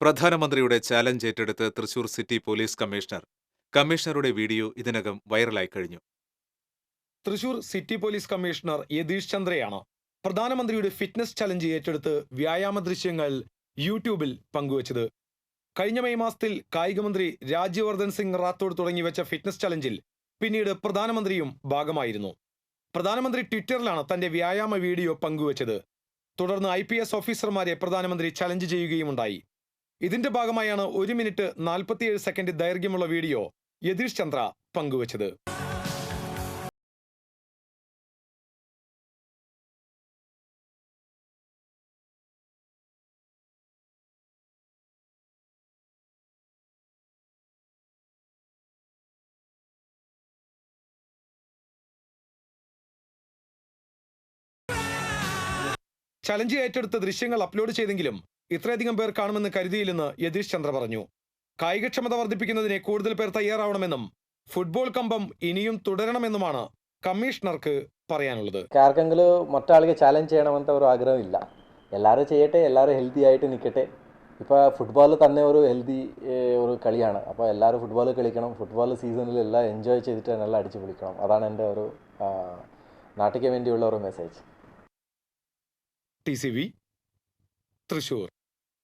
പ്രധാനമന്ത്രിയുടെ ചാലഞ്ച് ഏറ്റെടുത്ത് Thrissur city police commissioner. കമ്മീഷണറുടെ വീഡിയോ ഇതിനകം വൈറലായി കഴിഞ്ഞു. Thrissur city police commissioner Yatish ചന്ദ്രയാണ് പ്രധാനമന്ത്രിയുടെ ഫിറ്റ്നസ് ചലഞ്ച് ഏറ്റെടുത്ത് വ്യായാമ ദൃശ്യങ്ങൾ യൂട്യൂബിൽ പങ്കുവച്ചത്. കഴിഞ്ഞ മെയ് മാസത്തിൽ കായികമന്ത്രി രാജ്യവർദ്ധൻ സിംഗ് റാത്തോഡ് തുടങ്ങി വെച്ച ഫിറ്റ്നസ് ചലഞ്ചിൽ പിന്നീട് പ്രധാനമന്ത്രിയും ഭാഗമായിരുന്നു. പ്രധാനമന്ത്രി ട്വിറ്ററിലാണ് തന്റെ വ്യായാമ വീഡിയോ പങ്കുവച്ചത്. തുടർന്ന് ഐ പി എസ് ഓഫീസർമാരെ പ്രധാനമന്ത്രി ചലഞ്ച് ചെയ്യുകയുമുണ്ടായി ഇതിന്റെ ഭാഗമായാണ് ഒരു മിനിറ്റ് നാൽപ്പത്തിയേഴ് സെക്കൻഡ് ദൈർഘ്യമുള്ള വീഡിയോ യതീഷ് ചന്ദ്ര പങ്കുവച്ചത്. ചലഞ്ച് ഏറ്റെടുത്ത ദൃശ്യങ്ങൾ അപ്ലോഡ് ചെയ്തെങ്കിലും ഇത്രയധികം പേർ കാണുമെന്ന് കരുതിയില്ലെന്ന് യതീഷ് ചന്ദ്ര പറഞ്ഞു. കായികക്ഷമത വർദ്ധിപ്പിക്കുന്നതിന് കൂടുതൽ പേർ തയ്യാറാവണമെന്നും ഫുട്ബോൾ കമ്പം ഇനിയും തുടരണമെന്നുമാണ് കമ്മീഷണർക്ക് പറയാനുള്ളത്. ആർക്കെങ്കിലും മറ്റാളുകൾ ചാലഞ്ച് ചെയ്യണമെന്നത്തെ ഒരു ആഗ്രഹമില്ല. എല്ലാവരും ചെയ്യട്ടെ എല്ലാവരും ഹെൽത്തി ആയിട്ട് നിൽക്കട്ടെ. ഇപ്പോൾ ഫുട്ബോൾ തന്നെ ഒരു ഹെൽത്തി ഒരു കളിയാണ്. അപ്പോൾ എല്ലാവരും ഫുട്ബോൾ കളിക്കണം. ഫുട്ബോൾ സീസണിൽ എല്ലാം എൻജോയ് ചെയ്തിട്ട് നല്ല അടിച്ചു പൊളിക്കണം. അതാണ് എന്റെ ഒരു നാട്ടിക്ക് വേണ്ടിയുള്ള ഒരു message T C V Thrissur.